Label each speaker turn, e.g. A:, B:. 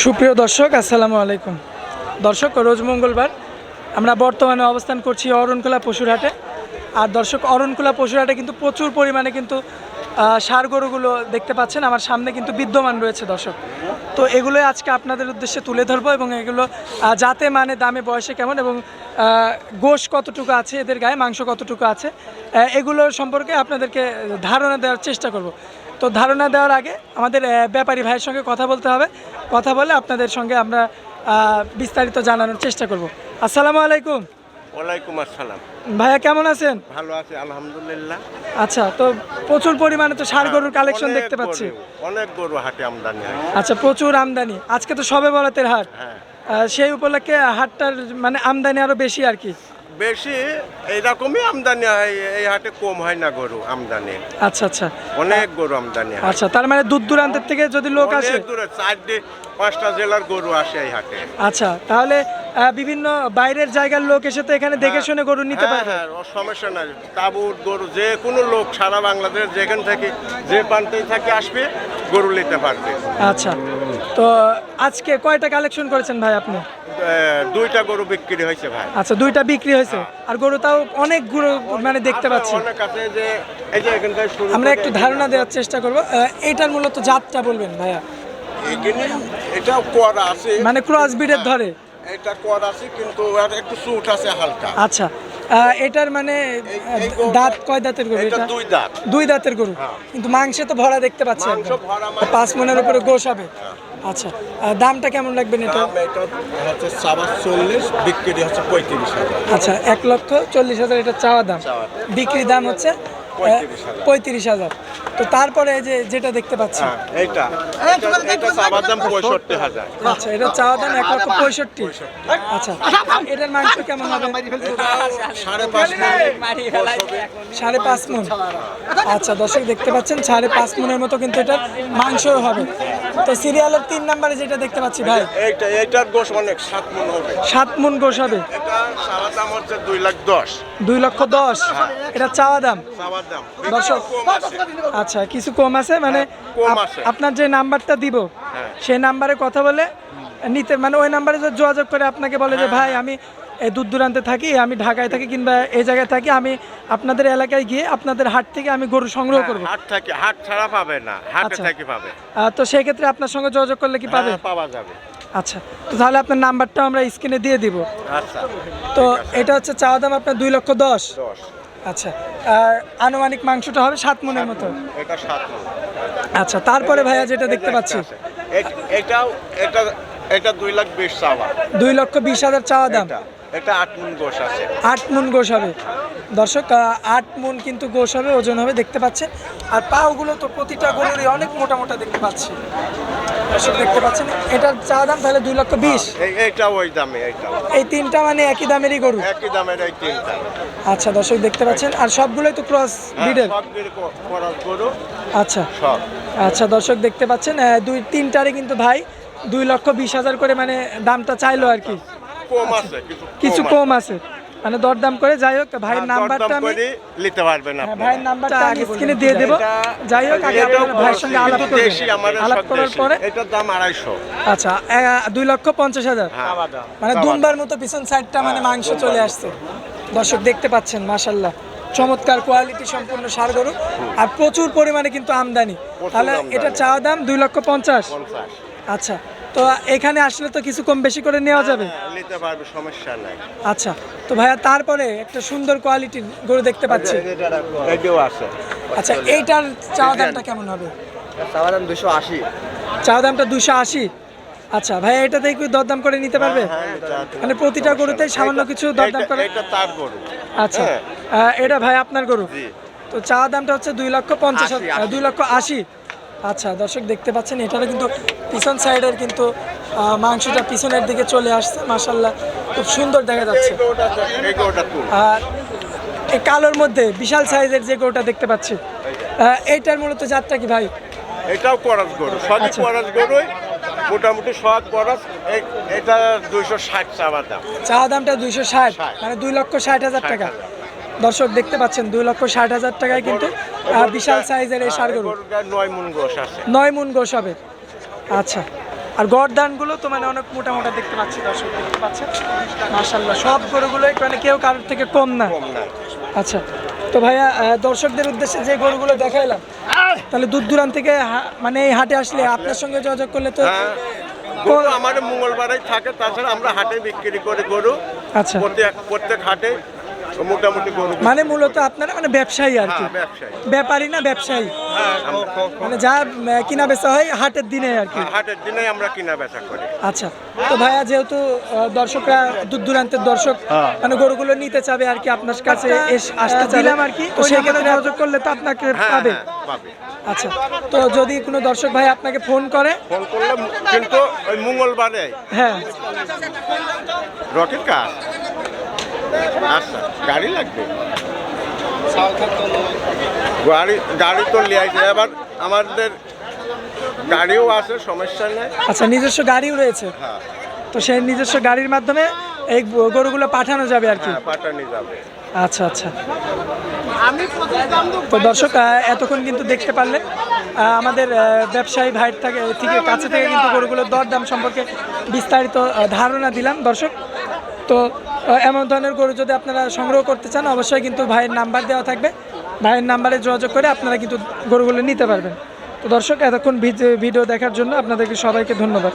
A: সুপ্রিয় দর্শক আসসালামু আলাইকুম। দর্শক রোজ মঙ্গলবার আমরা বর্তমানে অবস্থান করছি অরণখোলা পশুরহাটে। আর দর্শক অরণখোলা পশুরহাটে কিন্তু প্রচুর পরিমাণে কিন্তু সার গরুগুলো দেখতে পাচ্ছেন। আমার সামনে কিন্তু বিদ্যমান রয়েছে দর্শক। তো এগুলো আজকে আপনাদের উদ্দেশ্যে তুলে ধরবো এবং এগুলো যাতে মানে দামে বয়সে কেমন এবং গোশ কতটুকু আছে এদের গায়ে মাংস কতটুকু আছে আহ, এগুলোর সম্পর্কে আপনাদেরকে ধারণা দেওয়ার চেষ্টা করব। তো ধারণা দেওয়ার আগে আমাদের ব্যাপারী ভাইয়ের সঙ্গে কথা বলতে হবে। কথা বলে আপনাদের সঙ্গে আমরা বিস্তারিত জানানোর চেষ্টা করব। আসসালামু আলাইকুম।
B: ওয়ালাইকুম আসসালাম।
A: ভাইয়া কেমন আছেন?
B: ভালো আছে আলহামদুলিল্লাহ।
A: আচ্ছা তো প্রচুর পরিমাণে তো ষাড় গরুর কালেকশন দেখতে পাচ্ছি।
B: অনেক গরু হাটে আমদানি
A: আচ্ছা প্রচুর আমদানি। আজকে তো সবে বরাতের হাট।
B: হ্যাঁ।
A: সেই উপলক্ষে হাটটার মানে আমদানি আরও বেশি আর কি।
B: বেশি এইরকমই আমদানি হয় এই হাটে কম হয় না গরু আমদানি।
A: আচ্ছা আচ্ছা।
B: অনেক গরু আমদানি হয়।
A: আচ্ছা তার মানে দূর দূরান্তের থেকে যদি লোক আসে
B: অনেক দূরে চারটে পাঁচটা জেলার গরু আসে এই হাটে।
A: আচ্ছা তাহলে আহ, বিভিন্ন বাইরের জায়গার লোক এসে তো এখানে দেখে শুনে গরু নিতে
B: হ্যাঁ,
A: পারবে।
B: হ্যাঁ, ও সমস্যা নাই। তাবুর গরু যে কোনো লোক সারা বাংলাদেশ যেখান থেকে যে প্রান্তেই থাকে আসবে গরু নিতে পারবে।
A: আচ্ছা। তো আজকে কয়টা কালেকশন করেছেন ভাই আপনি?
B: দুইটা গরু বিক্রি হয়েছে ভাই।
A: আচ্ছা দুইটা বিক্রি হয়েছে। আর গরু তাও অনেক গরু মানে দেখতে পাচ্ছি। আমরা একটু ধারণা দেওয়ার চেষ্টা করব। এইটার মূলত জাতটা বলবেন ভাইয়া।
B: এটাও করা আছে।
A: মানে ক্রস বিডের ধরে।
B: এটা করা আছে কিন্তু একটু চুট আছে হালকা।
A: আচ্ছা এটার মানে দাঁত কয় দাঁতের গরু
B: এটা দুই দাঁত।
A: দুই দাঁতের গরু।
B: হ্যাঁ।
A: কিন্তু মাংসে তো ভরা দেখতে পাচ্ছি
B: মাংস ভরা মাংস।
A: পাঁচ মনের উপরে গোশ হবে। আচ্ছা দামটা কেমন লাগবে এটা
B: হচ্ছে সাবাস চল্লিশ বিক্রি হচ্ছে পঁয়ত্রিশ হাজার।
A: আচ্ছা এক লক্ষ চল্লিশ হাজার এটা চাওয়া দাম।
B: চাওয়া।
A: বিক্রি দাম হচ্ছে
B: পঁয়ত্রিশ হাজার।
A: তো তারপরে যে যেটা দেখতে পাচ্ছি।
B: হ্যাঁ এটা- এটা দাম
A: আচ্ছা এটা চাওয়া দাম এক লক্ষ পঁয়ষট্টি। আচ্ছা এটার মাংস কেমন হবে?
B: সাড়ে পাঁচ
A: মন আচ্ছা দর্শক দেখতে পাচ্ছেন সাড়ে পাঁচ মনের মতো কিন্তু এটার মাংসও হবে। তো সিরিয়ালের তিন নম্বরে যেটা দেখতে পাচ্ছি ভাই?
B: এইটা এইটার গোশ অনেক সাত মন হবে।
A: সাত মন গোস হবে।
B: এটা সাবার দাম হচ্ছে দুই লাখ দশ।
A: দুই লক্ষ দশ। এটা চাওয়া দাম।
B: দাম
A: দর্শক। আচ্ছা কিছু কম আছে? মানে
B: হ্যাঁ, আছে।
A: আপনার যে নাম্বারটা দিব
B: হ্যাঁ।
A: সেই নাম্বারে কথা বলে নিতে মানে ওই নাম্বারে যদি যোগাযোগ করে আপনাকে বলে
B: হ্যাঁ,
A: যে ভাই আমি দূর দূরান্তে থাকি আমি ঢাকায় থাকি কিংবা এই জায়গায় থাকি আমি আপনাদের এলাকায় গিয়ে আপনাদের হাট থেকে আমি গরু সংগ্রহ করব।
B: হাট থেকে হাট ছাড়া পাবে না। হাটে
A: আচ্ছা।
B: পাবে।
A: তো সেই ক্ষেত্রে আপনার সঙ্গে যোগাযোগ করলে কি পাবে?
B: হ্যাঁ, পাওয়া যাবে।
A: আচ্ছা তো তাহলে আপনার নাম্বারটাও আমরা স্ক্রিনে দিয়ে দিব।
B: আচ্ছা।
A: তো এটা হচ্ছে চাওয়া দাম আপনার দুই লক্ষ দশ।
B: দশ।
A: আচ্ছা আর আনুমানিক মাংসটা হবে সাত মনের মতো।
B: এটা সাত
A: আচ্ছা তারপরে ভাইয়া যেটা দেখতে পাচ্ছি।
B: এটাও এটা এটা দুই লাখ বিশ চাওয়া।
A: দুই লক্ষ বিশ হাজার চাওয়া দাম।
B: এটা। এটা আট মন গোশ আছে।
A: আট মুন গোশ হবে। দর্শক আট মুন কিন্তু গোশ হবে ওজন হবে দেখতে পাচ্ছেন। আর পাওগুলো তো প্রতিটা গরুরই অনেক মোটা মোটা দেখতে পাচ্ছি। দর্শক দেখতে পাচ্ছেন এটার চাওয়া দাম তাহলে দুই লক্ষ বিশ।
B: এই এইটা ওই দামে
A: এই তিনটা মানে একই দামেরই গরু?
B: একই দামের এই তিনটা।
A: আচ্ছা দর্শক দেখতে পাচ্ছেন আর সবগুলোই তো ক্রস
B: হ্যাঁ,
A: বিডের
B: সব গির ক- করার গরু।
A: আচ্ছা।
B: সব।
A: আচ্ছা দর্শক দেখতে পাচ্ছেন দুই তিনটারে কিন্তু ভাই দুই লক্ষ বিশ হাজার করে মানে দামটা চাইলো আর কি।
B: কম আছে কিছু
A: কম আছে। মানে দরদাম করে যাই হোক ভাইয়ের
B: হ্যাঁ,
A: নাম্বারটা আমি
B: নিতে পারবেন
A: হ্যাঁ,
B: আপনি
A: ভাইয়ের নাম্বারটা আমি স্ক্রিনে দিয়ে দেবো। যাই হোক আগে আপনারা ভাইয়ের সঙ্গে আলাপ করবেন।
B: দেশি আমাদের
A: আলাপ করার পরে
B: এটার দাম আড়াইশো।
A: আচ্ছা এ- দুই লক্ষ পঞ্চাশ হাজার।
B: হ্যাঁ।
A: মানে দুনবার মতো পিছন সাইডটা মানে মাংস চলে আসছে। দর্শক দেখতে পাচ্ছেন মাশাল্লাহ চমৎকার কোয়ালিটি সম্পূর্ণ সার গরু। আর প্রচুর পরিমাণে কিন্তু আমদানি। তাহলে। এটা চাওয়া দাম দুই লক্ষ পঞ্চাশ। আচ্ছা তো এখানে আসলে তো কিছু কম বেশি করে নেওয়া যাবে?
B: হ্যাঁ, নিতে পারবে সমস্যা নাই।
A: আচ্ছা তো ভাইয়া তারপরে একটা সুন্দর কোয়ালিটির গরু দেখতে পাচ্ছি।
B: এটাও আছে।
A: আচ্ছা এইটার চাওয়া দামটা কেমন হবে?
C: চাওয়া দাম দুশো আশি।
A: চাওয়া দামটা দুশো আশি। আচ্ছা ভাইয়া এটাতে কি দরদাম করে নিতে পারবে?
B: হ্যাঁ,
A: মানে প্রতিটা গরুতেই সামান্য কিছু দরদাম করে?
B: এটা তার গরু।
A: আচ্ছা
B: হ্যাঁ।
A: এটা ভাই আপনার গরু?
B: জি।
A: তো চাওয়া দামটা হচ্ছে দুই লক্ষ পঞ্চাশ। দুই লক্ষ আশি। আচ্ছা দর্শক দেখতে পাচ্ছেন এটারও কিন্তু পিছন সাইডের কিন্তু মাংসটা পিছনের দিকে চলে আসছে মাসাল্লাহ খুব সুন্দর দেখা যাচ্ছে আর এই কালোর মধ্যে বিশাল সাইজের যে গরুটা দেখতে পাচ্ছি এইটার মূলত জাতটা কি ভাই
B: এটাও করাস গরু সবই
A: আচ্ছা।
B: করাস গরুই মোটামুটি সব করাস এটা দুইশো ষাট চাওয়ার দাম
A: চাওয়া দামটা দুইশো ষাট। মানে দুই লক্ষ ষাট হাজার টাকা। দর্শক দেখতে পাচ্ছেন দুই লক্ষ ষাট হাজার টাকায় কিন্তু বিশাল সাইজের এই সার গরু।
B: নয় মন গোস আছে।
A: নয় মুন গোস হবে। আচ্ছা আর গরদানগুলো তো মানে অনেক মোটা মোটা দেখতে পাচ্ছি দর্শক দেখতে পাচ্ছেন। মাশাল্লাহ সব গরুগুলোই মানে কেউ কারোর থেকে কম না। আচ্ছা তো ভাইয়া দর্শকদের উদ্দেশ্যে যে গরুগুলো দেখাইলাম তাহলে দূর দূরান্ত থেকে মানে এই হাটে আসলে আপনার সঙ্গে যোগাযোগ করলে তো
B: হ্যাঁ গরু আমাদের মঙ্গলবারেই থাকে তাছাড়া আমরা হাটে বিক্রি করে গরু।
A: আচ্ছা।
B: প্রত্যেক প্রত্যেক হাটে। মোটামুটি
A: মানে মূলত আপনারা মানে ব্যবসায়ী আর কি?
B: হ্যাঁ,
A: ব্যাপারী না ব্যবসায়ী? মানে যা কিনা বেচা হয় হাটের দিনে আর কি?
B: হাটের দিনে আমরা কিনা বেচা করি।
A: আচ্ছা তো ভাইয়া যেহেতু দর্শকরা দূর দূরান্তের দর্শক মানে গরুগুলো নিতে চাবে আর কি আপনার কাছে এস- আসতে চাইলাম আর কি। তো সেক্ষেত্রে যোগাযোগ করলে তো আপনাকে
B: হ্যাঁ
A: পাবে।
B: হ্যাঁ, পাবে।
A: আচ্ছা তো যদি কোনো দর্শক ভাই আপনাকে ফোন করে?
B: ফোন করলে কিন্তু ওই মঙ্গলবারে।
A: হ্যাঁ।
B: রকেট কার? আচ্ছা গাড়ি লাগবে? গাড়ি গাড়ি তো লিয়ে আসবে এবার আমাদের গাড়িও আছে সমস্যা নেই।
A: আচ্ছা নিজস্ব গাড়িও রয়েছে?
B: হ্যাঁ।
A: তো সেই নিজস্ব গাড়ির মাধ্যমে এই গরুগুলো পাঠানো যাবে আর কি?
B: হ্যাঁ পাঠানি যাবে।
A: আচ্ছা আচ্ছা। তো দর্শক এতক্ষণ কিন্তু দেখতে পারলে আমাদের ব্যবসায়ী ভাইয়ের থেকে থেকে কাছে থেকে কিন্তু গরুগুলোর দরদাম সম্পর্কে বিস্তারিত ধারণা দিলাম। দর্শক তো এমন ধরনের গরু যদি আপনারা সংগ্রহ করতে চান, অবশ্যই কিন্তু ভাইয়ের নাম্বার দেওয়া থাকবে। ভাইয়ের নাম্বারে যোগাযোগ করে আপনারা কিন্তু গরুগুলো নিতে পারবেন। তো দর্শক, এতক্ষণ ভিডিও দেখার জন্য আপনাদেরকে সবাইকে ধন্যবাদ।